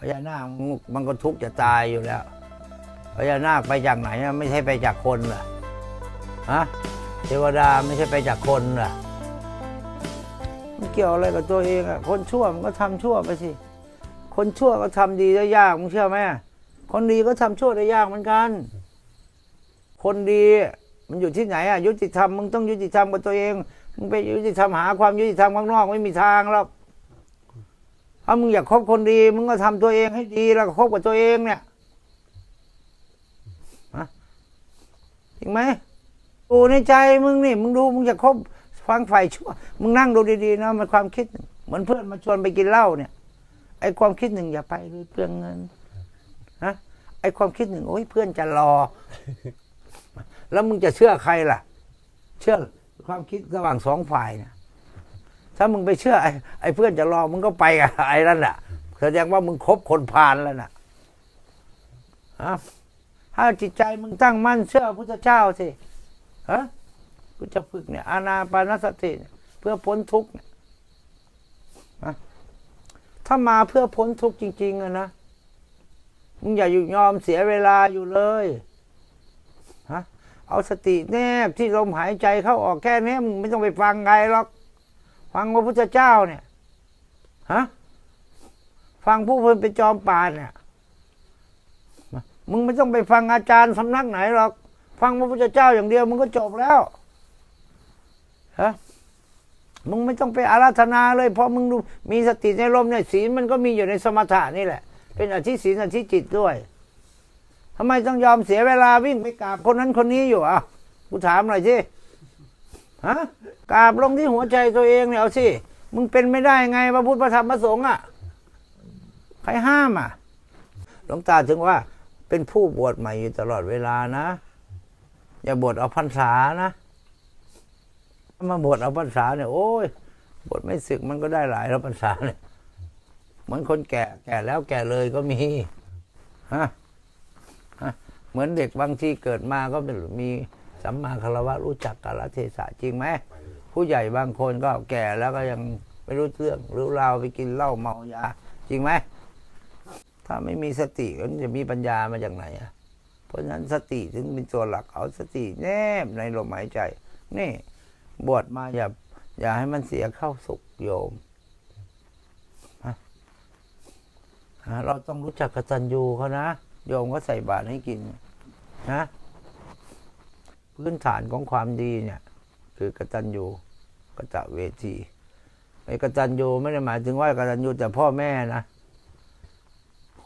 พญานาคมันก็ทุกข์จะตายอยู่แล้วพญานาคไปจากไหนไม่ใช่ไปจากคนเหรอฮะเทวดาไม่ใช่ไปจากคนเหรอมันเกี่ยวอะไรกับตัวเองอะคนชั่วมันก็ทำชั่วไปสิคนชั่วก็ทำดีได้ยากมึงเชื่อไหมคนดีก็ทำชั่วได้ยากเหมือนกัน คนดีมันอยู่ที่ไหนอะยุติธรรมมึงต้องยุติธรรมกับตัวเองมึงไปยุติธรรมหาความยุติธรรมข้างนอกไม่มีทางหรอก ถ้ามึงอยากคบคนดี มึงก็ทำตัวเองให้ดีแล้วก็คบกับตัวเองเนี่ยฮะจริงไหมดูในใจมึงนี่ มึงดูมึงอยากคบฟังฝ่ายชั่ว มึงนั่งดูดีๆนะมันความคิดเหมือนเพื่อนมาชวนไปกินเหล้าเนี่ย ไอ้ความคิดหนึ่งอย่าไปเลยเปลืองเงินฮะไอ้ความคิดหนึ่งโอ้ยเพื่อนจะรอ แล้วมึงจะเชื่อใครล่ะ เชื่อความคิดระหว่างสองฝ่ายเนี่ย ถ้ามึงไปเชื่อ ไอ้ไอเพื่อนจะรอมึงก็ไปกับไอ้นั่นแหละแสดงว่ามึงคบคนพาลแล้วน่ะฮะถ้าจิตใจมึงตั้งมั่นเชื่อพุทธเจ้าสิฮะกูจะฝึกเนี่ย อานาปานสติเพื่อพ้นทุกข์เนี่ยฮะถ้ามาเพื่อพ้นทุกข์จริง ๆอะนะมึงอย่าอยู่ยอมเสียเวลาอยู่เลยฮะเอาสติแนบที่ลมหายใจเข้าออกแค่นี้มึงไม่ต้องไปฟังใครหรอก ฟังพระพุทธเจ้าเนี่ยฮะฟังผู้เพิ่นเป็นจอมปาเนี่ยมึงไม่ต้องไปฟังอาจารย์สำนักไหนหรอก ฟังพระพุทธเจ้าอย่างเดียวมึงก็จบแล้วฮะมึงไม่ต้องไปอาราธนาเลย เพราะมึงดูมีสติในลมเนี่ยศีลมันก็มีอยู่ในสมถะนี่แหละ เป็นอธิศีลอธิจิตด้วยทำไมต้องยอมเสียเวลาวิ่งไปกราบคนนั้นคนนี้อยู่อะกูถามหน่อยสิ ฮะกราบลงที่หัวใจตัวเองเนี่ยเอาสิ มึงเป็นไม่ได้ไงพระพุทธพระธรรมพระสงฆ์อะ ใครห้ามอะ หลวงตาถึงว่า เป็นผู้บวชใหม่อยู่ตลอดเวลานะ อย่าบวชเอาพรรษานะมาบวชเอาพรรษาเนี่ยโอ้ยบวชไม่ศึกมันก็ได้หลายแล้วพรรษาเนี่ยเหมือนคนแก่ แก่แล้วแก่เลยก็มีฮะเหมือนเด็กบางที่เกิดมาก็เป็นมี สัมมาคารวะรู้จักกาลเทศะจริงไหมผู้ใหญ่บางคนก็แก่แล้วก็ยังไม่รู้เรื่องรู้ราวไปกินเหล้าเมายาจริงไหมถ้าไม่มีสติมันจะมีปัญญามาจากไหนอะเพราะฉะนั้นสติถึงเป็นตัวหลักเอาสติแนบในลมหายใจ นี่บวชมาอย่าอย่าให้มันเสียเข้าสุขโยมฮะฮะเราต้องรู้จักกตัญญูเขานะโยมก็ใส่บาตรให้กินนะ พื้นฐานของความดีเนี่ย คือกตัญญูกตเวทีไอ้กตัญญูไม่ได้หมายถึงว่ากตัญญูแต่พ่อแม่นะ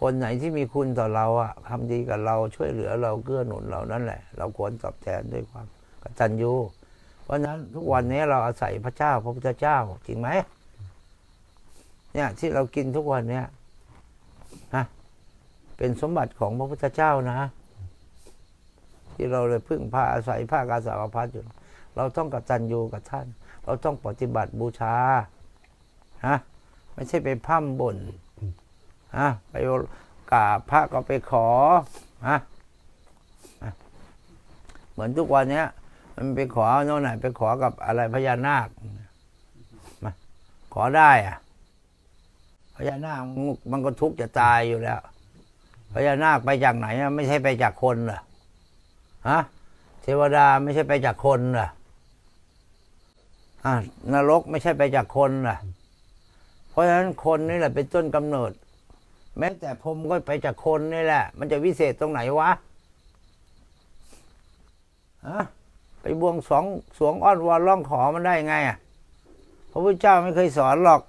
คนไหนที่มีคุณต่อเราอะทำดีกับเราช่วยเหลือเราเกื้อหนุนเรานั่นแหละ เราควรตอบแทนด้วยความกตัญญูเพราะฉะนั้นทุกวันนี้เราอาศัยพระเจ้าพระพุทธเจ้าจริงไหมเนี่ยที่เรากินทุกวันเนี่ยนะเป็นสมบัติของพระพุทธเจ้านะ ที่เราเลยพึ่งพาอาศัยภาคอาสาพัดอยู่ เราต้องกตัญญูกับท่าน เราต้องปฏิบัติบูชาฮะไม่ใช่ไปพ่ำบ่นฮะไปกราบพระก็ไปขอฮะฮะเหมือนทุกวันเนี้ย มันไปขอโน่นไหนไปขอกับอะไรพญานาคมาขอได้อะพญานาคมันก็ทุกข์จะตายอยู่แล้วพญานาคไปจากไหนไม่ใช่ไปจากคนเหรอ ฮะเทวดาไม่ใช่ไปจากคนเหรออ่านรกไม่ใช่ไปจากคนเหรอเพราะฉะนั้นคนนี่แหละเป็นต้นกำเนิด แม้แต่พรมก็ไปจากคนนี่แหละ มันจะวิเศษตรงไหนวะฮะไปบวงสรวงสรวงอ้อนวอนร้องขอมันได้ไงอะพระพุทธเจ้าไม่เคยสอนหรอก